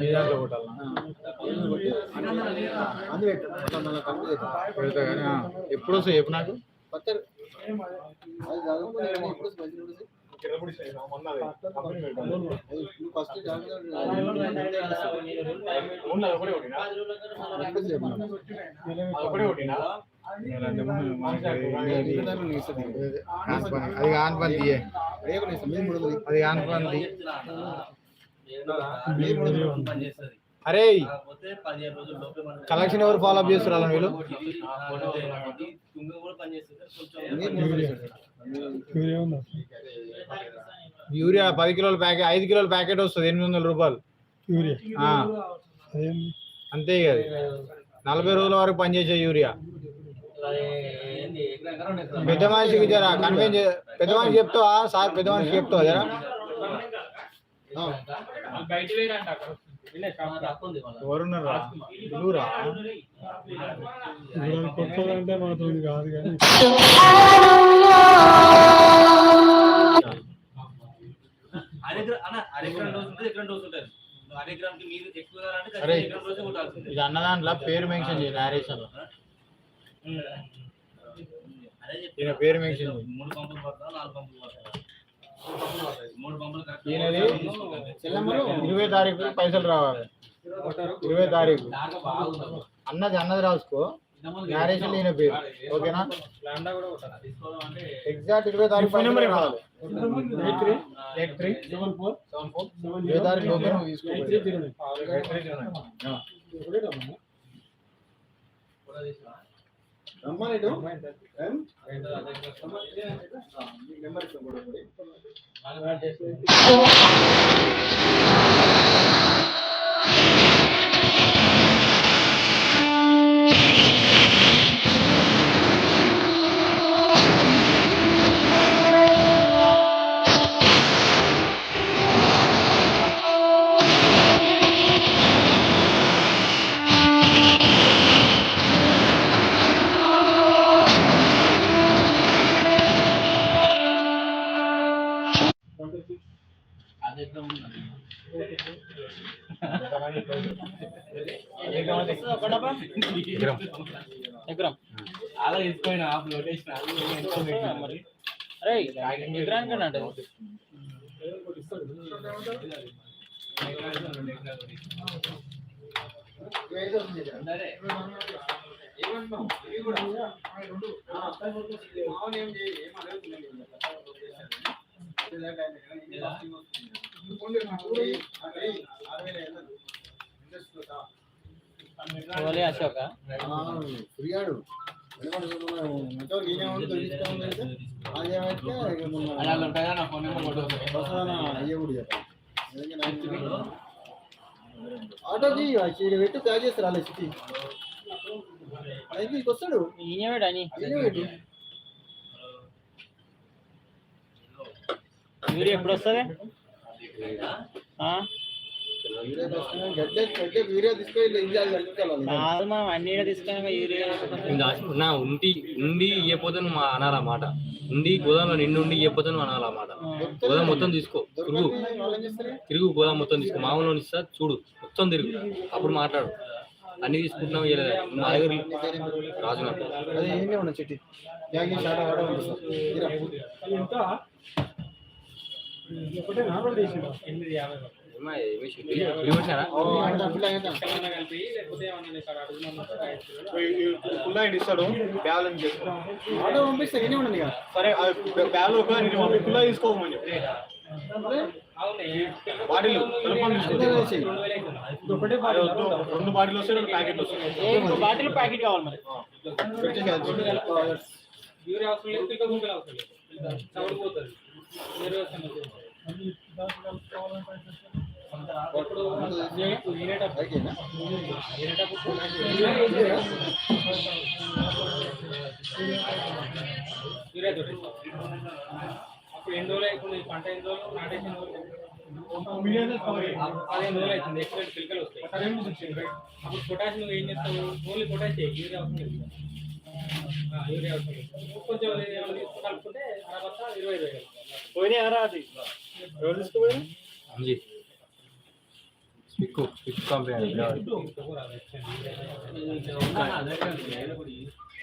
ఈ దాంట్లో కొట్టాలా అందు పెట్టు మళ్ళీ మళ్ళీ కంప్లీట్ అవుతుంది పెడతా కానీ ఆ. ఎప్పుడు వస్తాయి చెప్పు నాకు కొత్త అది చదువుకునే ఇప్పుడు మంచి రోజు. అది నువ్వు ఫస్ట్ జాగ్రత్త కాని పని. అది కాని పని అరే కాకపోతే పదిహేను రోజుల లోపే మనం కలెక్షన్ ఎవరు ఫాలో అప్ చేస్తారు వీళ్ళు? మూడు వందలు యూరియా పది కిలోల ప్యాకెట్ ఐదు కిలోల ప్యాకెట్ వస్తుంది ఎనిమిది వందల రూపాయలు. ఆ. అంతే ఇక అది. నలభై రోజుల వరకు పనిచేసే యూరియా. పెద్ద మనిషికి జరా కన్వెన్స్ పెద్ద మనిషి చెప్తావా? సార్ పెద్ద మనిషి చెప్తావా జరా? ఎవరున్నారా? ఊరా కొట్టాలంటే మాత్రం కాదు కానీ. అన్న. ఇది అన్నదాంట్లో పేరు మెన్షన్ చేయి నేరేషన్లో పేరు చేయి. మూడు పంపులు పడతాయా, నాలుగు పంపులు పడతాయా? ఈయనది ఇరవై తారీఖు పైసలు రావాలి. ఇరవై తారీఖు. అన్నది అన్నది రాసుకో. నేరేషన్ ఈయన పేరు. ఓకేనా? ఎగ్జాక్ట్ ఇరవై తారీఖు పైసలు రావాలి. Eight three? Seven four seven four ఇరవై తారీఖు లోపే నువ్వు జీరో నైన్? నెంబర్ ఇస్తాం కూడా ఒకటి. ఎకరం అలా తీసుకోయినా ఆఫ్ లోటేషన్ మరి అరే ఎకరానికి అంటే. ఇంట్రెస్ట్. ఓలే అశోక. ఫ్రీయాడు అలా ఉంటాయా నా ఫోన్ నెంబర్ కొట్టు. ఆటోకి ఇక్కడ పెట్టి ప్యాక్ చేస్తారు అలా సిటీ. అయితే వస్తాడు. ఈయనవేడా అని. ఎప్పుడు వస్తుంది? నా ఉండి ఉండి ఇయ్యపోతే నువ్వు మా అనాలా మాట. ఉండి గోదాంలో నిండి ఉండి ఇయ్యపోతే నువ్వు అనాలా మాట. గోదాం మొత్తం తీసుకో తిరుగు. తిరుగు గోదాం మొత్తం తీసుకో. మామూలు ఇస్తా చూడు మొత్తం తిరుగు. అప్పుడు మాట్లాడు. అన్ని తీసుకుంటున్నావు ఇయ్యలేదు నా దగ్గర రాజు నాకు. అదే ఒకటే నార్మల్ చేసిండు ఏమ్మా, ఏమి చెప్పి? తిరిగి వచ్చారా? ఓ, ఆయన పిల్ల ఆయన. ఫుల్ అయిన ఇస్తాడు. బ్యాలెన్స్ చేసుకో ఆటో పంపిస్తే ఈయనే ఉండదు ఇక. సరే బ్యాగ్ ఒక ఫుల్ తీసుకోమని బాటిల్ అందరూ కలిసి. ఒకటే అదే వద్దు. రెండు బాటిల్ వస్తాయి రెండు ప్యాకెట్లు వస్తాయి. ఏ బాటిల్ ప్యాకెట్ కావాలి మరి. యూరియా అవసరం లేదు పిల్లక గుంపులు అవసరం లేదు. చవడిపోతుంది అప్పుడు ఎన్ని రోజులు ఈ పంట ఎన్ని రోజులు? నాటేసిన ఎన్ని రోజులు పదిహేను రోజులు అవుతుంది ఎక్స్పెక్ట్ పిలకలు వస్తాయి. అప్పుడు పొటాష్ నువ్వు ఏం చేస్తావు? ఓన్లీ పొటాష్ యూరియా అవసరం లేదు. ఆ, యూరియా అవసరం లేదు. కొంచెం కలుపుకుంటే ఇరవై ఎవరు తీసుకోపోయి అంజీ పిక్కు పిక్ కంపెనీ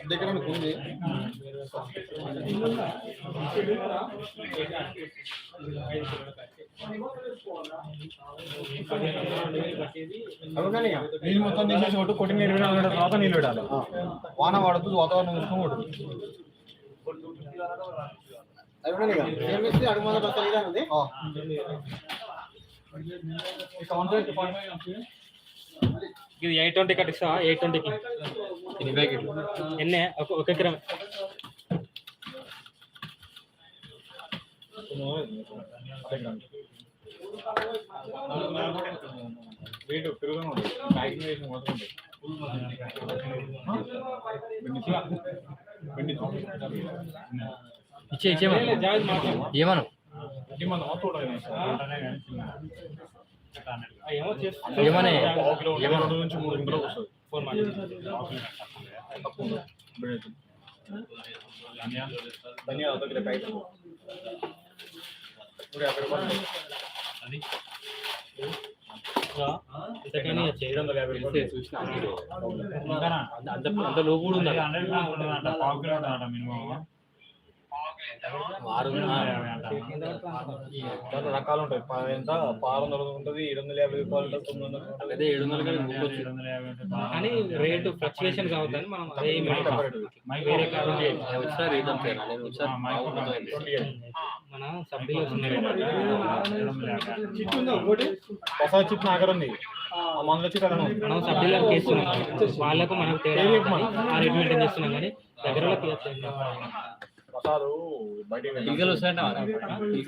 దగ్గర ఉంది నీళ్ళు మొత్తం తీసేసి కొట్టు కొట్టిన ఇరవై నాలుగు గంటల తర్వాత నీళ్ళు పెట్టాలి. వాన పడుతుంది వాతావరణం చూసుకొని అడుగు ఉంది ఇది ఎయిట్ ట్వంటీ కట్ ఇస్తావా? ఎయిట్ ట్వంటీకి ఎన్ని ప్యాకెట్లు ఎన్నే? ఒక ఒక ఎకరం. వెయిట్ పెరుగుతూనే ఉంటుంది ప్యాకింగ్ చేసి మొత్తం ఉంటుంది ఇచ్చే ఇచ్చేమను? ఏమను? ఏమో ఏమనే? ఏమను? నుంచి మూడు గంటలకు వస్తుంది ఫోన్ యాభై రూపాయలు అంత లోపు కూడా ఉందా ఆరు రకాలు ఉంటాయి? ఎంత? ఆరు వందలు ఉంటుంది ఏడు వందల యాభై రూపాయలు ఉంటుంది. ఏడు కానీ రేటు ఫ్లక్చువేషన్ అవుతాయి మనం అదే వేరే ఒకసారి మన సబ్డీలో చిప్ నాగర్ ఉంది మనం వచ్చి చేస్తున్నాం వాళ్ళకు మనం తేడా ఆ రేట్ మెయింటైన్ చేస్తున్నాం కానీ దగ్గరలో తీయచ్చు ప్రసాదు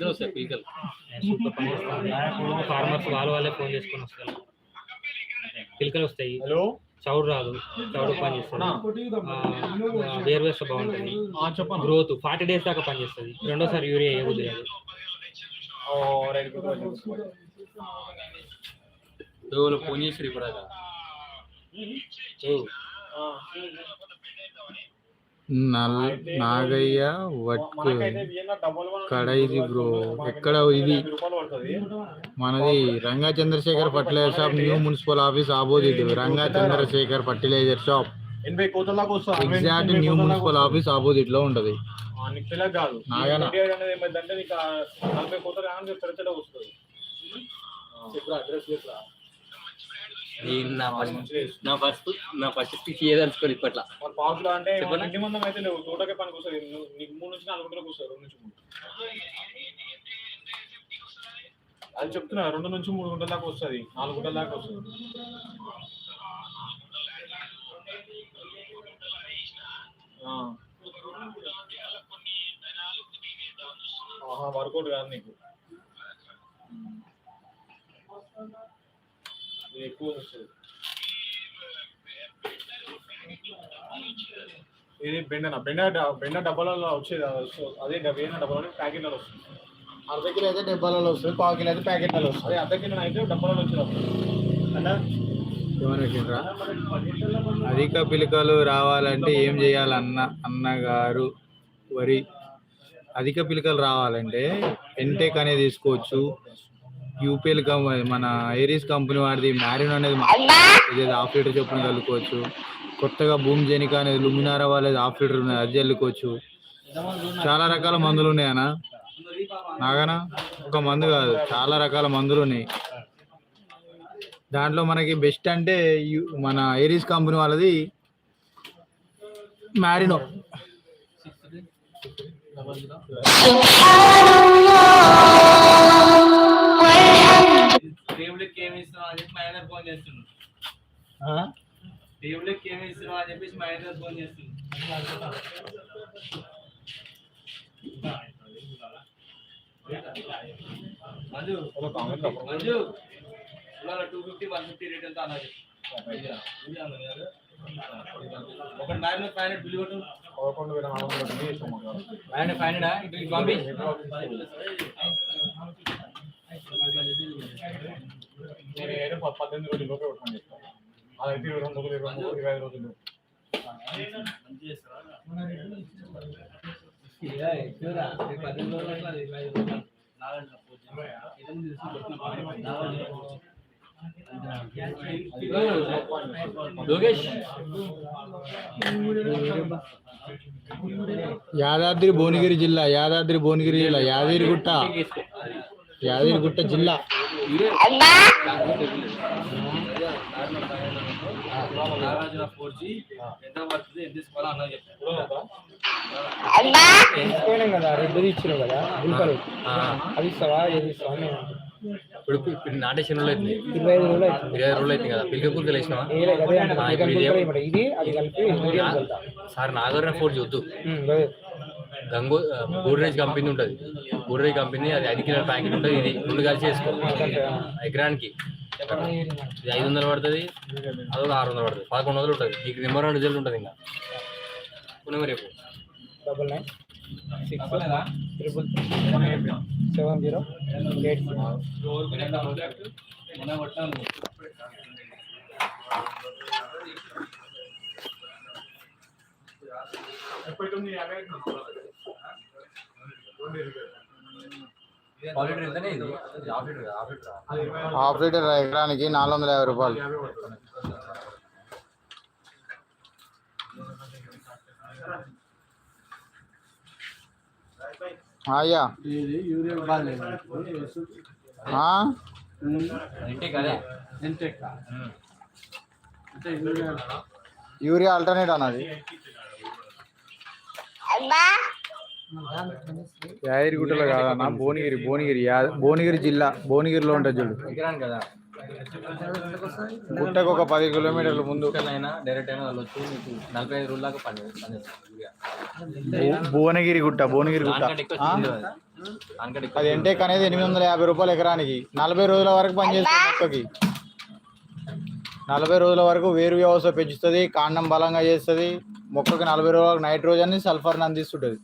వస్తాయి. ఫార్మర్స్ వాళ్ళు వాళ్ళే ఫోన్ చేసుకొని వస్తారు. పిలకలు వస్తాయి. హలో? చౌడు రాదు. చౌడు పని చేస్తుంది వేరు వేస్ట్ బాగుంటుంది. గ్రోత్. ఫార్టీ డేస్ దాకా పనిచేస్తుంది రెండోసారి యూరియా గుడ్ గుడ్ ఎవరు ఫోన్ చేసి ఇప్పుడు నల్ నాగయ్య వట్కు కడ ఇది బ్రో. ఎక్కడ ఇది మనది Ranga Chandrashekar fertiliser shop new municipal office opposite. Ranga Chandrashekar fertiliser shop. Exact new municipal office ఆపోజిట్లో ఉంటది నాగానా. నేను నా ఫస్ట్ నా ఫస్ట్ నా ఫస్ట్ పిచ్చి ఇప్పట్లా. అంటే? ఇంటి మందం అయితే తోటకే నీకు మూడు నుంచి నాలుగు గంటలకు రెండు నుంచి మూడు. అది చెప్తున్నా. రెండు నుంచి మూడు గంటల దాకా వస్తుంది. నాలుగు గంటల దాకా వస్తుంది. వర్కౌట్ కాదు నీకు. ఇది ఎక్కువ వస్తుంది ఇది బెండన బెండ బెండ డబ్బాలలో వచ్చేది అది వేరే డబ్బాలో ప్యాకెట్లలో వస్తుంది. అర్ధ కిలో అయితే డబ్బాలలో వస్తుంది పావు కిలో అయితే ప్యాకెట్లలో వస్తుంది. అదే అర్ధ కిలో అయితే డబ్బాలలో వచ్చేది అధిక పిలకలు రావాలంటే ఏం చేయాలన్న అన్నగారు వరి. అధిక పిలకలు రావాలంటే ఎంటెక్ అనేది తీసుకోవచ్చు. యూపీఎల్ కంపెనీ మన ఏరీస్ కంపెనీ వాడిది. మ్యారిన్ అనేది హాఫ్ లీటర్ చొప్పున చల్లుకోవచ్చు. కొత్తగా భూమి జెనిక అనేది లుమినారా వాళ్ళది హాఫ్ లీటర్ ఉన్నది. అది చల్లుకోవచ్చు. చాలా రకాల మందులు ఉన్నాయన్నా నాగానా ఒక మందు కాదు. చాలా రకాల మందులు ఉన్నాయి. దాంట్లో మనకి బెస్ట్ అంటే మన ఏరీస్ కంపెనీ వాళ్ళది మ్యారినో. చేస్తున్నాడు టేబుల్కి ఏమి ఇస్తున్నావు అని చెప్పేసి మేనేజర్ ఫోన్ చేస్తున్నాడు మంజు మంజు ఇవాళ two fifty one fifty rate ఎంత అన్నా చెప్పు ఒక మ్యారేజ్ ఫైవ్ హండ్రెడ్ బిల్ కొట్టు పదకొండు వేల నాలుగు వందల మంది చేసాం మాకు. ఫైవ్ ఫైవ్ హండ్రెడ్ ఇటు ఇటు పంపి నేను ఏదో ప- పద్దెనిమిది రోజులు లోపే కొట్టమని చెప్తాను ఇరవై రెండు రోజులు ఇరవై మూడు ఇరవై ఐదు రోజులు యాదాద్రి భువనగిరి జిల్లా యాదాద్రి భువనగిరి జిల్లా యాదగిరిగుట్ట. యాదగిరిగుట్ట జిల్లా. నాగార్జున ఫోర్ జీ ఎంత పడుతుంది ఎంత తీసుకోవాలో అన్న చెప్పారు. తీసుకోలేం కదా రెడ్డి ఇచ్చినావు కదా గుల్కలు ఆ, అది ఇస్తావా? ఏది ఇస్తావా అని నేను ఇప్పుడు ఇప్పుడు నాటేసిన రోజులు అవుతుంది ఇరవై ఐదు రోజులు అవుతుంది ఇరవై రోజులు అవుతుంది కదా పిల్లక వేసినావా సార్ నాగర్న ఫోర్ చూద్దు అదే. గంగో బూర్రేజ్ కంపెనీ ఉంటుంది. బూర్రేజ్ కంపెనీ అది ఐదు కిలోల ప్యాకెట్ ఉంటుంది ఇది. రెండు కలిసి వేసుకో ఎకరానికి. ఇది ఐదు వందలు పడుతుంది అదొక ఆరు వందలు పడుతుంది పదకొండు వందలు ఉంటుంది. నీకు నెంబర్ వన్ రిజల్ట్ ఉంటుంది ఇంకా. పునః రేపు. Double nine six triple seven zero eight half litre ఎంతనే ఇది హాఫ్ లీటర్ ఎకరానికి నాలుగు వందల యాభై రూపాయలు. అయ్యా. యూరియా ఆల్టర్నేట్ అన్నది. యాదగిరిగుట్టలో కాదన్న భువనగిరి భువనగిరి యా- భువనగిరి జిల్లా భువనగిరిలో ఉంటుంది చూడు. కదా. గుట్టకు ఒక పది కిలోమీటర్ల ముందు. డైరెక్ట్ అయినా మీకు నలభై ఐదు భువనగిరి గుట్ట భువనగిరి గుట్ట. అది. ఎంటెక్ అనేది ఎనిమిది వందల యాభై రూపాయలు ఎకరానికి. నలభై రోజుల వరకు పనిచేస్తుంది మొక్కకి. నలభై రోజుల వరకు వేరు వ్యవస్థ పెంచుతుంది కాండం బలంగా చేస్తుంది. మొక్కకి నలభై రోజులకు నైట్రోజన్ సల్ఫర్ని అందిస్తుంటుంది.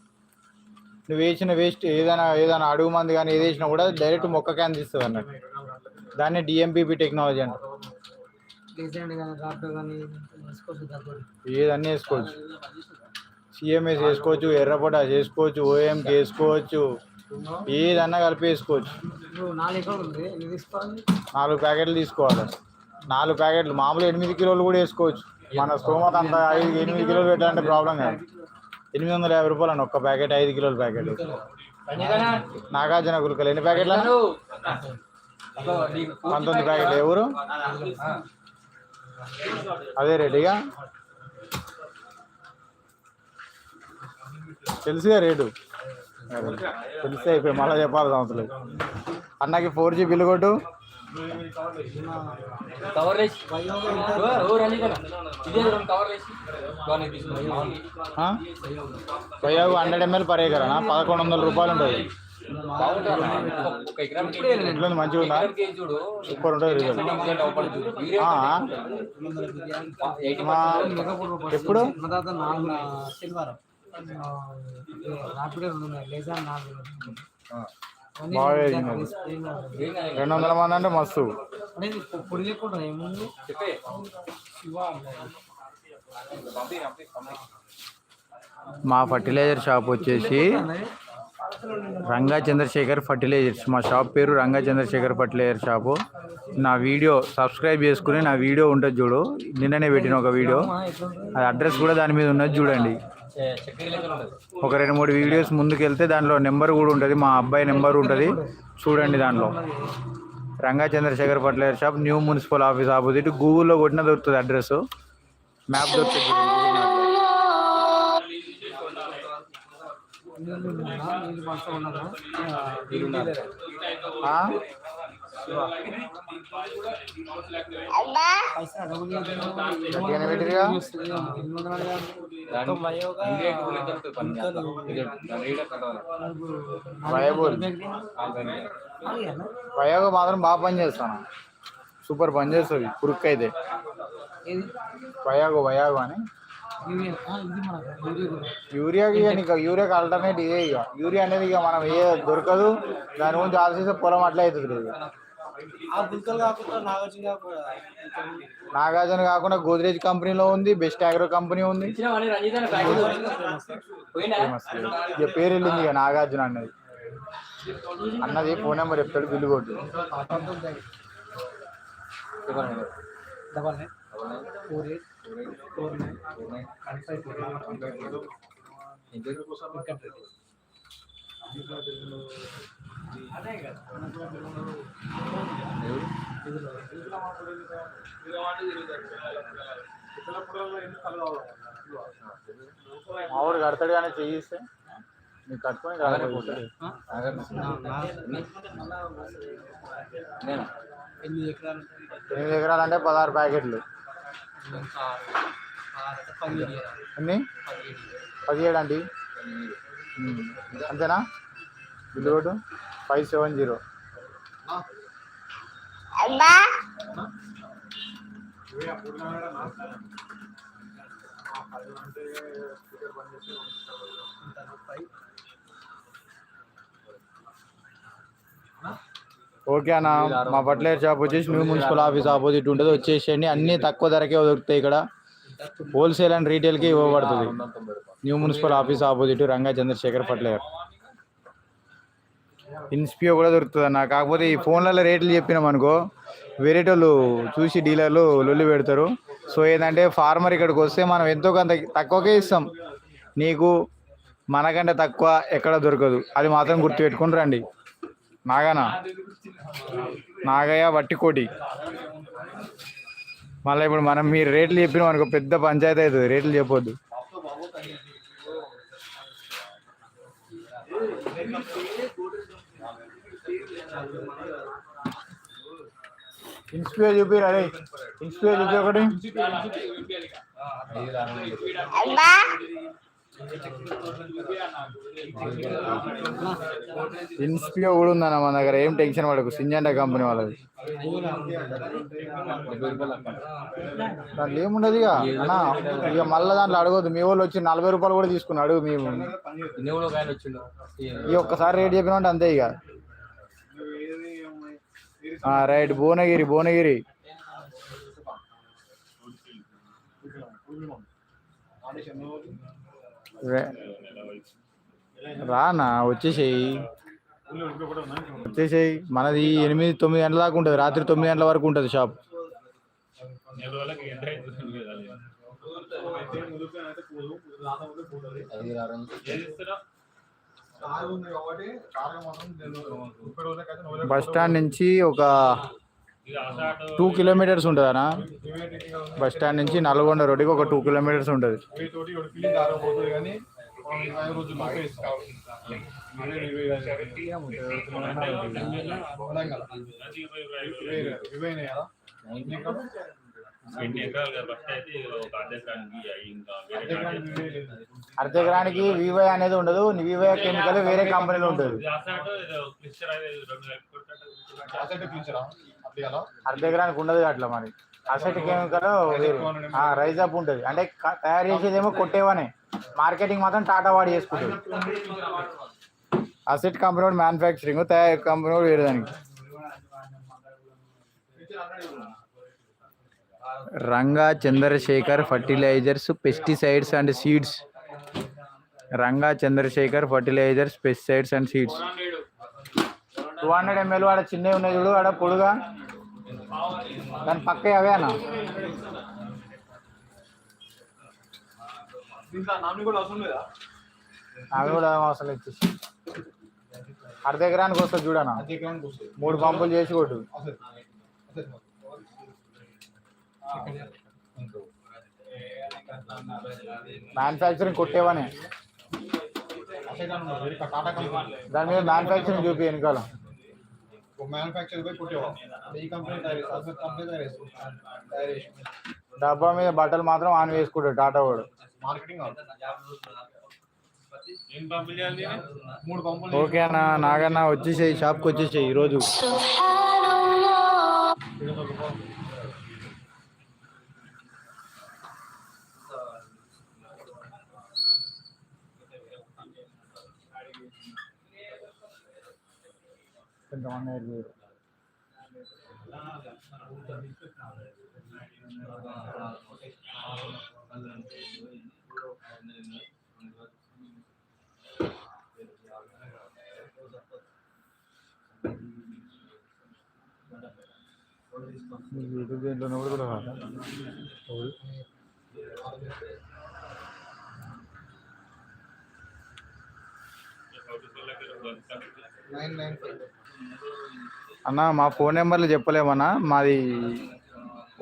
నువ్వు వేసిన వేస్ట్ ఏదైనా ఏదైనా అడుగు మంది కానీ ఏది వేసినా కూడా డైరెక్ట్ మొక్కకే అందిస్తుంది అన్నట్టు. దాన్ని డిఎంపీపీ టెక్నాలజీ అంటారు ఏదన్నీ వేసుకోవచ్చు. సిఎంఎస్ వేసుకోవచ్చు ఎర్రపొట చేసుకోవచ్చు ఓఎంకి వేసుకోవచ్చు ఏదన్నా కలిపి వేసుకోవచ్చు. నాలుగు ప్యాకెట్లు తీసుకోవాలి. నాలుగు ప్యాకెట్లు మామూలు ఎనిమిది కిలోలు కూడా వేసుకోవచ్చు. మన స్తోమత అంత ఐదు ఎనిమిది కిలోలు పెట్టాలంటే ప్రాబ్లం కాదు. ఎనిమిది వందల యాభై రూపాయలు అండి. ఒక్క ప్యాకెట్ ఐదు కిలోల ప్యాకెట్. నాగార్జున గుల్కలు. ఎన్ని ప్యాకెట్లు పంతొమ్మిది ప్యాకెట్లు. ఎవరు? అదే రేటుగా తెలుసుగా రేటు. తెలిసి అయిపోయి మళ్ళీ చెప్పాలి సంవత్సరం అన్నకి ఫోర్ జీ బిల్లు కొట్టు. కవర్. ఇదే రెండు హండ్రెడ్ ఎంఎల్ పర్ పదకొండు వందల రూపాయలు ఉంటుంది. మంచిగా ఉందా? సూపర్ మా ఎప్పుడు? బాగా. రెండు వందల మంది అంటే మస్తు. మా ఫర్టిలైజర్ షాప్ వచ్చేసి రంగా చంద్రశేఖర్ ఫర్టిలైజర్స్. మా షాప్ పేరు రంగా చంద్రశేఖర్ ఫర్టిలైజర్ షాపు. నా వీడియో సబ్స్క్రైబ్ చేసుకుని నా వీడియో ఉంటుంది చూడు. నిన్ననే పెట్టిన ఒక వీడియో. అది అడ్రస్ కూడా దాని మీద ఉన్నది చూడండి. ఒక రెండు మూడు వీడియోస్ ముందుకు వెళ్తే దాంట్లో నెంబర్ కూడా ఉంటుంది. మా అబ్బాయి నెంబర్ ఉంటుంది. చూడండి దాంట్లో. Ranga Chandrashekar fertiliser shop new municipal office opposite. గూగుల్లో కొట్టిన దొరుకుతుంది అడ్రస్. మ్యాప్ దొరుకుతుంది. ఆ? వయబుల్ వయోగ మాత్రం బాగా పని చేస్తాను? సూపర్ పని చేస్తుంది కురుక్ అయితే వయాగో వయాగో అని. యూరియాకి ఇక నీకు యూరియాకి ఆల్టర్నేట్ ఇదే ఇక. యూరియా అనేది ఇక మనం ఏ దొరకదు దాని గురించి ఆలోచిస్తే పొలం అట్లా అవుతుంది. నాగార్జున కాకుండా గోద్రేజ్ కంపెనీలో ఉంది బెస్ట్ అగ్రో కంపెనీ ఉంది. ఇక పేరు వెళ్ళింది ఇక నాగార్జున అన్నది. అన్నది ఫోన్ నెంబర్ చెప్తాడు బిల్లు కొట్టు. Double nine. Four eight. Four nine. Five four మావాడు కడతాడు కానీ చేయిస్తే నీకు కట్టుకొని కడతాడు. ఎనిమిది ఎకరాలు ఎనిమిది ఎకరాలు అంటే పదహారు ప్యాకెట్లు పదిహేడు ఎన్ని పదిహేడు అండి. అంతేనా? Bill road five seven zero. Okay అన్న మా బట్లర్ షాప్ వచ్చేసి న్యూ మున్సిపల్ ఆఫీస్ ఆపోజిట్ ఉంటుంది. వచ్చేసేయండి. అన్నీ తక్కువ ధరకే దొరుకుతాయి ఇక్కడ. హోల్సేల్ అండ్ రీటైల్కి ఇవ్వబడుతుంది. New municipal office opposite Ranga Chandrashekar పట్లేర్ ఇన్స్పియో కూడా దొరుకుతుంది అన్న. కాకపోతే ఈ ఫోన్లలో రేట్లు చెప్పినాం అనుకో వేరేటోళ్ళు చూసి డీలర్లు లొల్లి పెడతారు. సో ఏంటంటే ఫార్మర్ ఇక్కడికి వస్తే మనం ఎంతో కొంత తక్కువకే ఇస్తాం. నీకు మనకంటే తక్కువ ఎక్కడ దొరకదు. అది మాత్రం గుర్తుపెట్టుకుని రండి. నాగానా నాగయ్య వట్టికోటి. మళ్ళీ ఇప్పుడు మనం మీరు రేట్లు చెప్పినాం అనుకో పెద్ద పంచాయతీ అవుతుంది. రేట్లు చెప్పొద్దు. ఇన్స్పియర్ చూపిరా రే. ఇన్స్పియర్ చూపి ఒకటి. ఇన్స్పియో కూడా ఉందన్న మన దగ్గర ఏం టెన్షన్ పడకు సింజండా కంపెనీ వాళ్ళది. దాంట్లో ఏముండదు ఇక అన్నా ఇక మళ్ళీ దాంట్లో అడగదు మీ వాళ్ళు వచ్చి నలభై రూపాయలు కూడా తీసుకున్నాడు మేము ఇన్ని ఈ ఒక్కసారి రేట్ చెప్పిన అంతే ఇక. రైట్ భువనగిరి భువనగిరి. రే- రానా వచ్చేసేయి. వచ్చేసేయి. మనది ఎనిమిది తొమ్మిది గంటల దాకా ఉంటుంది. రాత్రి తొమ్మిది గంటల వరకు ఉంటుంది షాప్. బస్ స్టాండ్ నుంచి ఒక టూ కిలోమీటర్స్ ఉంటుంది అన్న బస్ స్టాండ్ నుంచి నల్గొండ రోడ్డుకి ఒక టూ కిలోమీటర్స్ ఉంటుంది. అర్ధ ఎకరానికి వివై అనేది ఉండదు. వివై కెమికల్ వేరే కంపెనీలో ఉంటుంది. అర్ధ ఎకరానికి ఉండదు అట్లా మరి. అసెట్ కెమికల్ రైజ్ అప్ ఉంటుంది. అంటే తయారు చేసేదేమో కొట్టేవనే. మార్కెటింగ్ మాత్రం టాటా వాడి చేసుకుంటుంది. అసెట్ కంపెనీ మ్యానుఫ్యాక్చరింగ్ తయారు కంపెనీ వాడు వేరే దానికి. Ranga Chandrashekar fertilisers pesticides and seeds. Ranga Chandrashekar fertilisers pesticides and seeds. Two hundred ml వాడ చిన్నవి ఉన్నాయి చూడు ఆడ పొడుగా. దాని పక్క అవే అన్న. దీంట్లో నామినీ కూడా అవసరం లేదా? అవి కూడా అవసరం ఇచ్చేసి అర్ధ ఎకరానికి వస్తుంది వస్తుంది మూడు పంపులు చేసి కొట్టు. మ్యానుఫ్యాక్చరింగ్ కొట్టేవనే. దాని మీద మ్యానుఫ్యాక్చరింగ్ చూపి వెనకాల. ఈ కంపెనీ తయారు కంపెనీ తయారు తయారు డబ్బా మీద బట్టలు మాత్రం ఆన్ వేసుకుంటాడు టాటా వాడు. మార్కెటింగ్? మూడు పంపులు ఓకే అన్న నాగన్న వచ్చేసేయి షాప్కి వచ్చేసేయి ఈరోజు. కొంతమంది అయిపోయారు. యూట్యూబ్ దేంట్లో కూడా కూడా నైన్ నైన్ ఫైవ్ అన్న మా ఫోన్ నెంబర్లు చెప్పలేమన్నా. మాది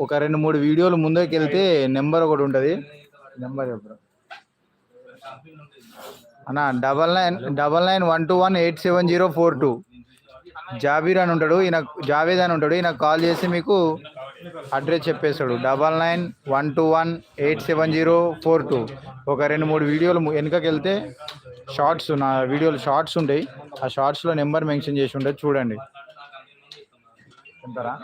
ఒక రెండు మూడు వీడియోలు ముందుకు వెళ్తే నెంబర్ ఒకటి ఉంటుంది. నెంబర్ చెప్పరా? అన్న double nine double nine one two one eight seven zero four two. Jabir అని ఉంటాడు. ఈయన జావేద్ అని ఉంటాడు. ఈయన కాల్ చేసి మీకు అడ్రస్ చెప్పేశాడు. Double nine one two one eight seven zero four two. ఒక రెండు మూడు వీడియోలు వెనుకకి వెళ్తే షార్ట్స్ నా వీడియోలు షార్ట్స్ ఉంటాయి. ఆ షార్ట్స్లో నెంబర్ మెన్షన్ చేసి ఉంటుంది చూడండి. చెప్తారా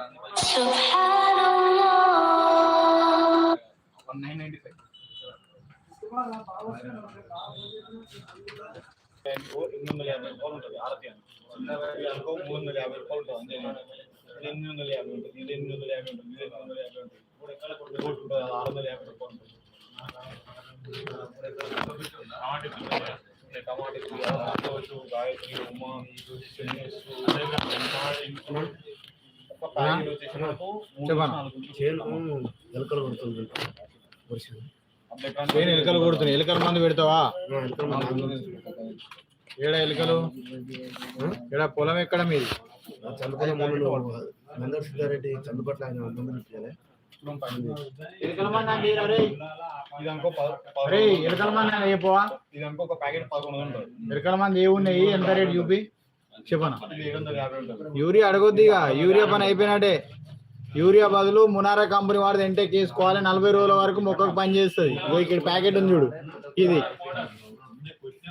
మూడు వందల యాభై రూపాయలు ఉంటుంది. ఆరతి అని. మూడు వందల యాభై రూపాయలు ఉంటుంది. అంతే. ఎనిమిది వందల యాభై ఉంటుంది ఇది ఎనిమిది వందల యాభై ఉంటుంది ఇది ఎనిమిది వందల యాభై ఉంటుంది. మూడు ఎకరాల కొట్టు కొట్టు ఉంటుంది ఆరు వందల యాభై రూపాయలు ఉంటుంది. టమాటా గాయత్రి ఉమా ఎలకలు కొడుతుంది నేను ఎలుకలు కొడుతున్నాయి ఎలుకల మందు. పెడతావా ఏడా ఎలుకలు? ఏడా పొలం ఎక్కడ మీది? చంద్రపట్ల మందులు నందర్ సిద్ధారెడ్డి చందుపట్ల ఆయన మందులు ఇప్పించాలి ఎలుకల మంది ఒక ప్యాకెట్ పదకొండు వందలు ఉంటుంది మంది ఏ ఉన్నాయి ఎంత రేట్ చూపి చెప్పనా? యూరియా అడగొద్దు ఇక. యూరియా పని అయిపోయినట్టే. యూరియా బదులు మునారా కంపెనీ వాడిది ఎంటే కేసుకోవాలి నలభై రోజుల వరకు మొక్కకు పని చేస్తుంది. ఇక్కడ ప్యాకెట్ ఉంది చూడు. ఇది.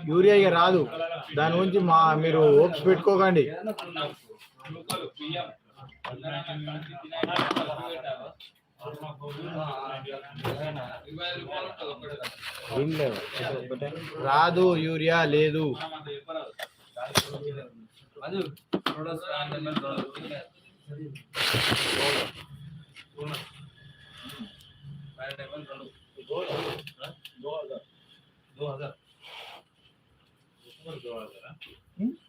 యూరియా ఇక రాదు. దాని గురించి మా మీరు ఓప్స్ పెట్టుకోకండి. రాదు యూరియా లేదు. వెయ్యి రూపాయలు ఉంటుంది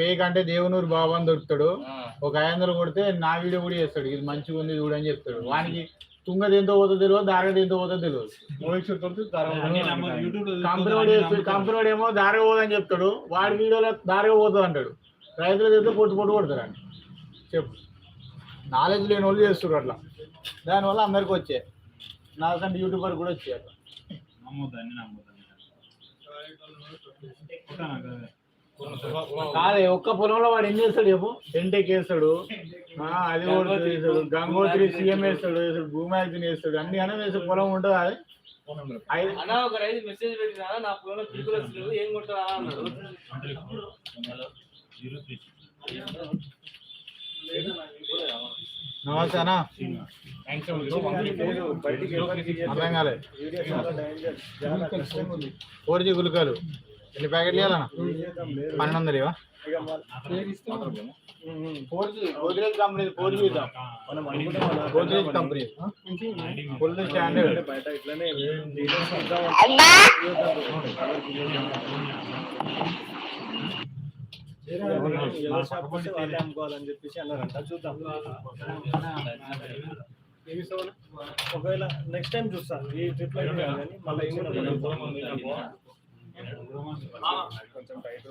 ఫేక్ అంటే దేవునూరు బాబు అని దొరుకుతాడు. ఒక ఐదు వందలు కొడితే నా వీడియో కూడా చేస్తాడు. ఇది మంచిగా ఉంది చూడని చెప్తాడు. వానికి తుంగ దేంతో పోతుందో తెలియదు దేంతో పోతుందో తెలియదు కంపెనీ కంపెనీ వాడు ఏమో దారగ పోదని చెప్తాడు వాడి వీడియోలో దారగ పోతుంది అంటాడు. రైతులు చేస్తే పొట్టు పొట్టు కొడతారు అని చెప్పు. నాలెడ్జ్ లేని వాళ్ళు చేస్తారు అట్లా. దానివల్ల అందరికి వచ్చాయి నాకంటే యూట్యూబర్ కూడా వచ్చాయి అట్లా. కాదే ఒక్క పొలంలో వాడు ఏం చేస్తాడు చెప్పు? ఎంటెక్ వేస్తాడు అది కూడా వేస్తాడు గంగోత్రి సీఎం వేస్తాడు వేస్తాడు భూమాయకుని వేస్తాడు అన్ని అనే వేసే పొలం ఉంటుంది అది? ఐదు అన్న ఒక రైతు మెసేజ్ పెట్టినా నా ఫోన్ పిలుపులు వస్తలేవు ఏం కొట్టరా అన్నాడు. నమస్తే అన్న. అర్థం కాలే. ఫోర్ జీ గులికలు ఎన్ని ప్యాకెట్లు ఇవ్వాలన్నా? పన్నెండు వందలు ఇవా Godrej company. Four G Godrej company full standard. అమ్ముకోవాలని చెప్పేసి అన్నారంట చూద్దాం ఒకవేళ నెక్స్ట్ టైం చూస్తాను ఈ ట్రిప్లో మళ్ళీ కొంచెం tight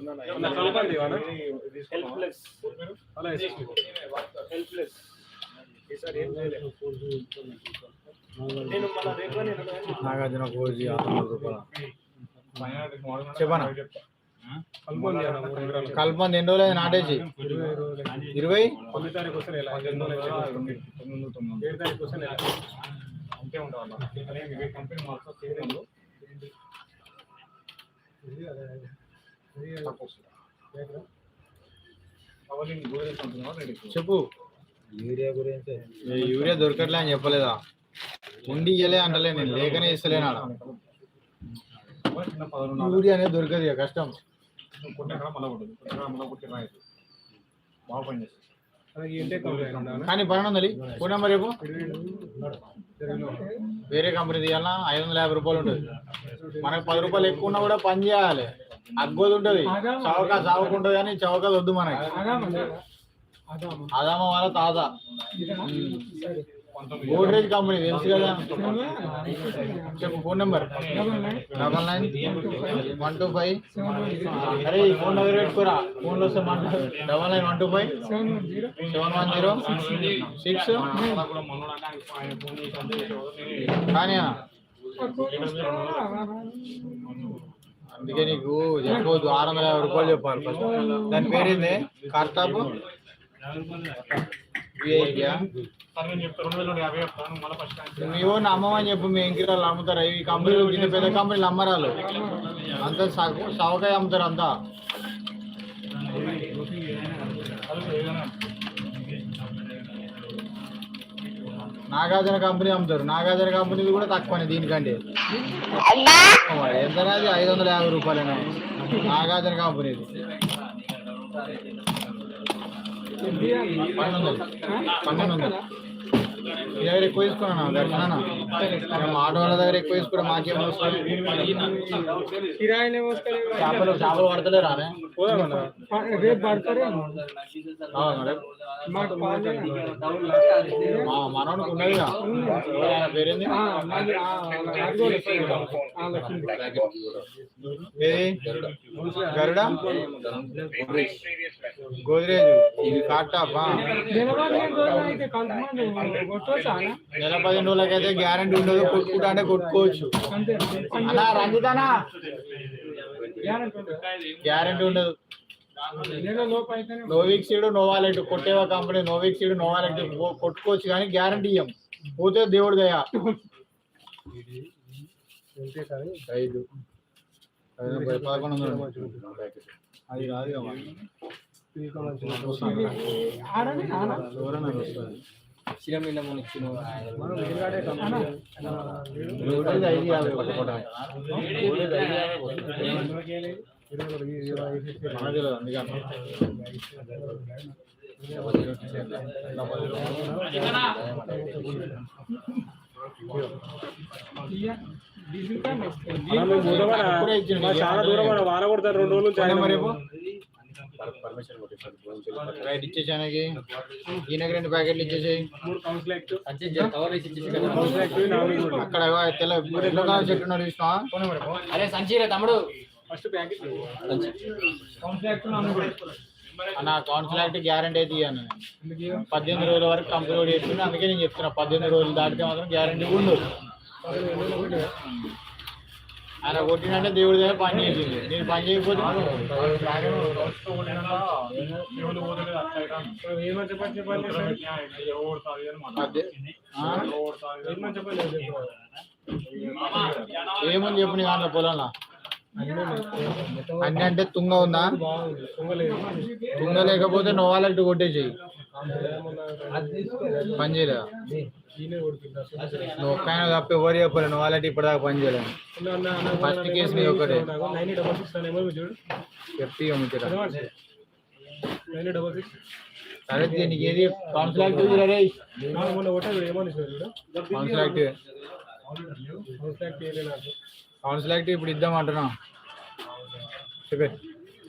helpless Nagarjuna four G ఆరు వందల రూపాయలు చెప్పనా కల్పన ఎన్ని రోజులు నాటేసి ఇరవై తొమ్మిది. తారీఖు వస్తే తొమ్మిది. ఏడు తారీఖు వస్తే అన్న కంపెనీ మాత్రం చేయలేదు కవలింగ్ గోరెస్ అంటున్నావా రెడీ చెప్పు. యూరియా గురించి. యూరియా దొరకట్లే అని చెప్పలేదా? ఉండి ఇయ్యలే అంటలే నేను లేకనే ఇస్తలేను యూరియా అనేది దొరకదు కష్టం. మళ్ళీ బాగా పని చేస్తుంది కానీ పన్నెండు వందలు ఫోన్ నెంబర్ రేపు వేరే కంపెనీ తీయాలన్నా ఐదు వందల యాభై రూపాయలు ఉంటుంది. మనకు పది రూపాయలు ఎక్కువ ఉన్నా కూడా పని చేయాలి. అగ్గోది ఉంటుంది. చవక చావకుంటుంది కానీ చవక వద్దు మనకి. అదామ వాళ్ళ తాజా గోడ్రేజ్ కంపెనీ తెలుసు కదా? చెప్పు phone number double nine one two five అరే ఈ ఫోన్ దగ్గర పెట్టుకోరా. ఫోన్లో వస్తే మాట్లాడు. Double nine one two five seven one zero six. కానీ అందుకే నీకు చెప్పవద్దు ఆరు వందల యాభై రూపాయలు చెప్పాలి ఫస్ట్ దాని పేరేంది? కార్తాపు విఐపియా తను నేను నువ్వు నా అమ్మమని చెప్పు మీ ఇంకిరాలు అమ్ముతారు ఈ కంపెనీలు చిన్న పెద్ద కంపెనీలు అమ్మరాలు అంతా సాగు సవకాయ అమ్ముతారు అంతా. నాగార్జున కంపెనీ అమ్ముతారు. నాగార్జున కంపెనీది కూడా తక్కువనే దీనికంటే. ఎంత అది ఐదు వందల యాభై రూపాయలేనా. నాగార్జున కంపెనీది పన్నెండు వందలు. పన్నెండు వందలు. దగ్గర ఎక్కువ తీసుకున్నా దర్శనా మేము ఆటో వాళ్ళ దగ్గర ఎక్కువ తీసుకున్నా మాకేం చేపలు చేపలు? రేపు పడతారే? పేరేంది? కూడా ఏది? గరుడ? గోద్రేజ్. ఇది కాటాపా నెల పదిహేను రోజులకైతే గ్యారంటీ ఉండదు కొట్టుకుంటా అంటే కొట్టుకోవచ్చు. అన్నా రంజితానా గ్యారెంటీ ఉండదు. నోవిక్ సీడ్ నోవాలెట్ కొట్టేవా కంపెనీ నోవిక్ సీడ్ నోవాలెట్ కొట్టుకోవచ్చు కానీ గ్యారంటీ ఇయ్యం. పోతే దేవుడు దయ. ఐదు. ఐదు పది- పదకొండు అది కదా ఇచ్చిండు నీకు. చాలా దూరం వాన కొడతారు రెండు రోజులు రైట్ ఇచ్చేసానికి. ఈయనకి రెండు ప్యాకెట్లు ఇచ్చేసేయి అక్కడ తెల్ల కలర్ చెట్టు చూసినావా అరే సంచీరే తమ్ముడు. ఫస్ట్ ప్యాకెట్ నా కౌన్సిల్ యాక్ట్ గ్యారంటీ అయితే నేను. పద్దెనిమిది రోజుల వరకు కూడా చెప్తున్నా అందుకే నేను చెప్తున్నా పద్దెనిమిది రోజులు దాటితే మాత్రం గ్యారంటీ ఉండదు. ఆయన కొట్టినంటే దేవుడి దగ్గర పని చేసింది. నేను పని చేయకపోతే. ఏమని ఏముంది చెప్పు నీ దాంట్లో పొలంలో అన్ని అంటే తుంగ ఉందా? తుంగ లేకపోతే నోవాలెట్ కొట్టేసేయి. పని చేయలేదా? నువ్వు ఒక్కైనా తప్ప ఎవరు చెప్పలేదు నోవాలెట్ ఇప్పటిదాకా పని చేయలేదు. ఫస్ట్ కేసు నీ ఒకటే చెప్పి సరే దీనికి ఏది? కౌన్సిల్ యాక్ట్ రే మొన్న ఒకటే ఏమని చూడు. కౌన్సిల్ యాక్ట్ కౌన్సిల్ యాక్ట్ ఏలే నాకు కౌన్సిల్ యాక్ట్ ఇప్పుడు ఇద్దాం అంటున్నా. చెప్పే.